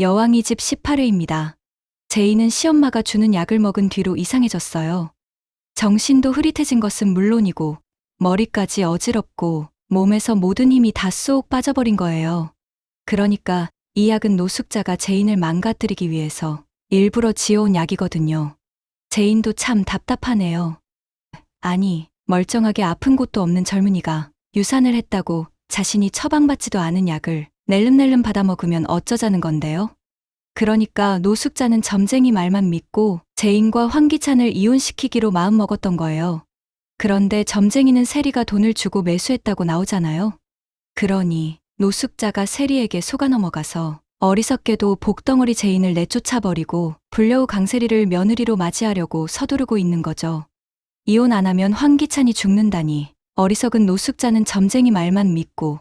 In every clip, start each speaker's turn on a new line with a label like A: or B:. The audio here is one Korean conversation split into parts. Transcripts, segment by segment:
A: 여왕이 집 18회입니다. 제이는 시엄마가 주는 약을 먹은 뒤로 이상해졌어요. 정신도 흐릿해진 것은 물론이고 머리까지 어지럽고 몸에서 모든 힘이 다 쏙 빠져버린 거예요. 그러니까 이 약은 노숙자가 제인을 망가뜨리기 위해서 일부러 지어온 약이거든요. 제인도 참 답답하네요. 아니, 멀쩡하게 아픈 곳도 없는 젊은이가 유산을 했다고 자신이 처방받지도 않은 약을 낼름낼름 받아 먹으면 어쩌자는 건데요? 그러니까 노숙자는 점쟁이 말만 믿고 제인과 황기찬을 이혼시키기로 마음먹었던 거예요. 그런데 점쟁이는 세리가 돈을 주고 매수했다고 나오잖아요. 그러니 노숙자가 세리에게 속아 넘어가서 어리석게도 복덩어리 제인을 내쫓아버리고 불려우 강세리를 며느리로 맞이하려고 서두르고 있는 거죠. 이혼 안 하면 황기찬이 죽는다니 어리석은 노숙자는 점쟁이 말만 믿고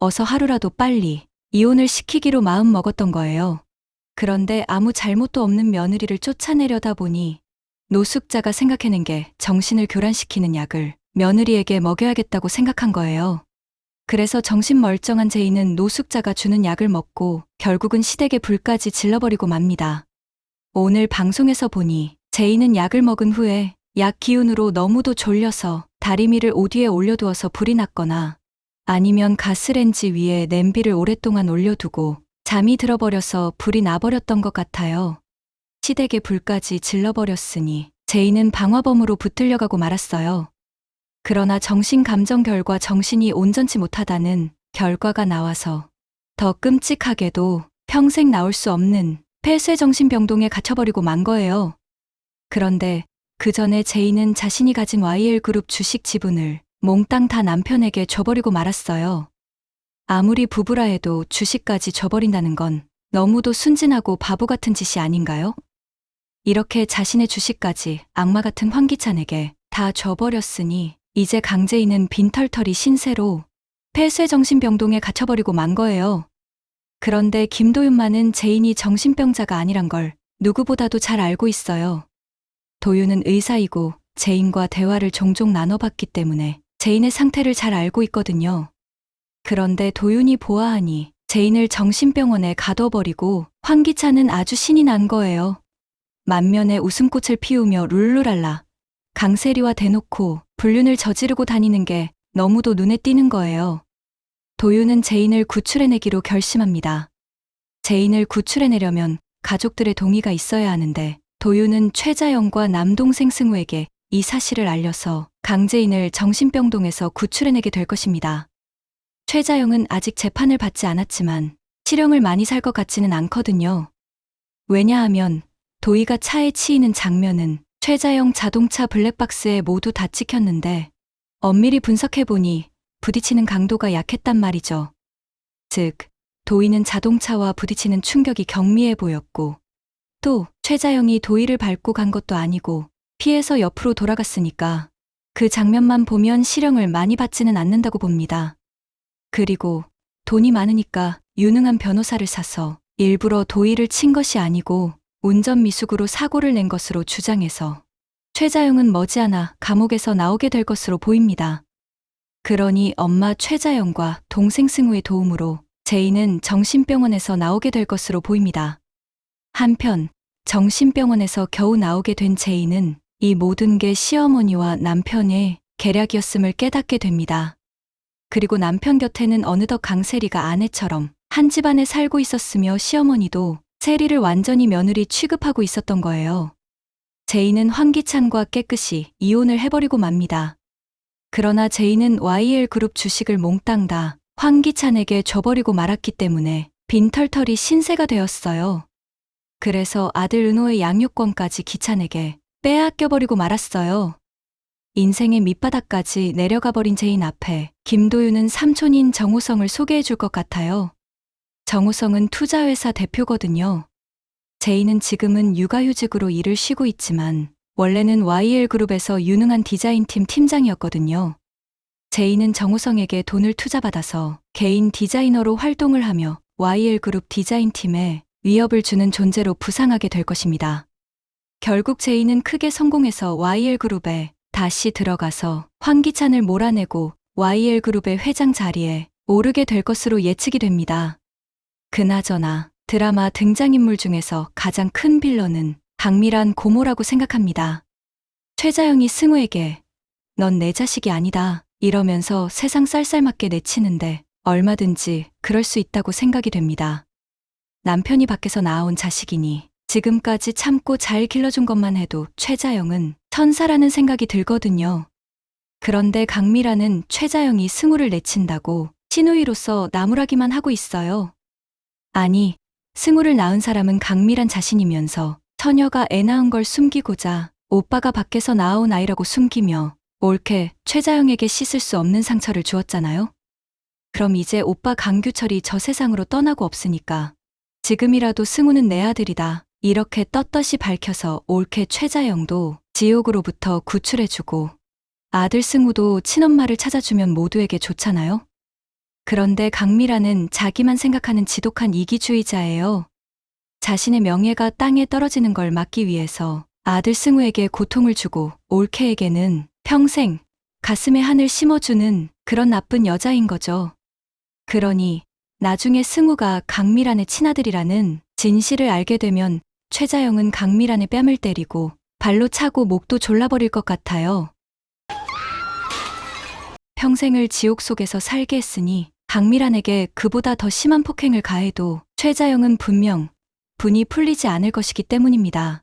A: 어서 하루라도 빨리 이혼을 시키기로 마음 먹었던 거예요. 그런데 아무 잘못도 없는 며느리를 쫓아내려다 보니 노숙자가 생각해낸 게 정신을 교란시키는 약을 며느리에게 먹여야겠다고 생각한 거예요. 그래서 정신 멀쩡한 제이는 노숙자가 주는 약을 먹고 결국은 시댁의 불까지 질러버리고 맙니다. 오늘 방송에서 보니 제이는 약을 먹은 후에 약 기운으로 너무도 졸려서 다리미를 오디에 올려두어서 불이 났거나 아니면 가스렌지 위에 냄비를 오랫동안 올려두고 잠이 들어버려서 불이 나버렸던 것 같아요. 시댁의 불까지 질러버렸으니 제이는 방화범으로 붙들려가고 말았어요. 그러나 정신 감정 결과 정신이 온전치 못하다는 결과가 나와서 더 끔찍하게도 평생 나올 수 없는 폐쇄정신병동에 갇혀버리고 만 거예요. 그런데 그 전에 제이는 자신이 가진 YL그룹 주식 지분을 몽땅 다 남편에게 줘버리고 말았어요. 아무리 부부라 해도 주식까지 줘버린다는 건 너무도 순진하고 바보 같은 짓이 아닌가요? 이렇게 자신의 주식까지 악마 같은 황기찬에게 다 줘버렸으니 이제 강재인은 빈털털이 신세로 폐쇄정신병동에 갇혀버리고 만 거예요. 그런데 김도윤만은 제인이 정신병자가 아니란 걸 누구보다도 잘 알고 있어요. 도윤은 의사이고 제인과 대화를 종종 나눠봤기 때문에 제인의 상태를 잘 알고 있거든요. 그런데 도윤이 보아하니 제인을 정신병원에 가둬버리고 황기찬은 아주 신이 난 거예요. 만면에 웃음꽃을 피우며 룰루랄라. 강세리와 대놓고 불륜을 저지르고 다니는 게 너무도 눈에 띄는 거예요. 도윤은 제인을 구출해내기로 결심합니다. 제인을 구출해내려면 가족들의 동의가 있어야 하는데 도윤은 최자영과 남동생 승우에게 이 사실을 알려서 강재인을 정신병동에서 구출해내게 될 것입니다. 최자영은 아직 재판을 받지 않았지만 실형을 많이 살 것 같지는 않거든요. 왜냐하면 도희가 차에 치이는 장면은 최자영 자동차 블랙박스에 모두 다 찍혔는데 엄밀히 분석해보니 부딪히는 강도가 약했단 말이죠. 즉, 도희는 자동차와 부딪히는 충격이 경미해 보였고 또 최자영이 도희를 밟고 간 것도 아니고 피해서 옆으로 돌아갔으니까 그 장면만 보면 실형을 많이 받지는 않는다고 봅니다. 그리고 돈이 많으니까 유능한 변호사를 사서 일부러 도희를 친 것이 아니고 운전 미숙으로 사고를 낸 것으로 주장해서 최자영은 머지않아 감옥에서 나오게 될 것으로 보입니다. 그러니 엄마 최자영과 동생 승우의 도움으로 제이는 정신병원에서 나오게 될 것으로 보입니다. 한편 정신병원에서 겨우 나오게 된 제이는 이 모든 게 시어머니와 남편의 계략이었음을 깨닫게 됩니다. 그리고 남편 곁에는 어느덧 강세리가 아내처럼 한 집안에 살고 있었으며 시어머니도 세리를 완전히 며느리 취급하고 있었던 거예요. 제이는 황기찬과 깨끗이 이혼을 해버리고 맙니다. 그러나 제이는 YL그룹 주식을 몽땅 다 황기찬에게 줘버리고 말았기 때문에 빈털털이 신세가 되었어요. 그래서 아들 은호의 양육권까지 기찬에게 빼앗겨버리고 말았어요. 인생의 밑바닥까지 내려가버린 제인 앞에 김도윤은 삼촌인 정우성을 소개해줄 것 같아요. 정우성은 투자회사 대표거든요. 제인은 지금은 육아휴직으로 일을 쉬고 있지만 원래는 YL그룹에서 유능한 디자인팀 팀장이었거든요. 제인은 정우성에게 돈을 투자받아서 개인 디자이너로 활동을 하며 YL그룹 디자인팀에 위협을 주는 존재로 부상하게 될 것입니다. 결국 제인은 크게 성공해서 YL그룹에 다시 들어가서 황기찬을 몰아내고 YL그룹의 회장 자리에 오르게 될 것으로 예측이 됩니다. 그나저나 드라마 등장인물 중에서 가장 큰 빌런은 강미란 고모라고 생각합니다. 최자영이 승우에게 넌 내 자식이 아니다 이러면서 세상 쌀쌀맞게 내치는데 얼마든지 그럴 수 있다고 생각이 됩니다. 남편이 밖에서 낳아온 자식이니 지금까지 참고 잘 길러준 것만 해도 최자영은 천사라는 생각이 들거든요. 그런데 강미라는 최자영이 승우를 내친다고 신우이로서 나무라기만 하고 있어요. 아니, 승우를 낳은 사람은 강미란 자신이면서 처녀가 애 낳은 걸 숨기고자 오빠가 밖에서 낳아온 아이라고 숨기며 옳게 최자영에게 씻을 수 없는 상처를 주었잖아요. 그럼 이제 오빠 강규철이 저 세상으로 떠나고 없으니까 지금이라도 승우는 내 아들이다. 이렇게 떳떳이 밝혀서 옳게 최자영도 지옥으로부터 구출해주고 아들 승우도 친엄마를 찾아주면 모두에게 좋잖아요. 그런데 강미라는 자기만 생각하는 지독한 이기주의자예요. 자신의 명예가 땅에 떨어지는 걸 막기 위해서 아들 승우에게 고통을 주고 올케에게는 평생 가슴에 한을 심어주는 그런 나쁜 여자인 거죠. 그러니 나중에 승우가 강미란의 친아들이라는 진실을 알게 되면 최자영은 강미란의 뺨을 때리고 발로 차고 목도 졸라버릴 것 같아요. 평생을 지옥 속에서 살게 했으니 강미란에게 그보다 더 심한 폭행을 가해도 최자영은 분명 분이 풀리지 않을 것이기 때문입니다.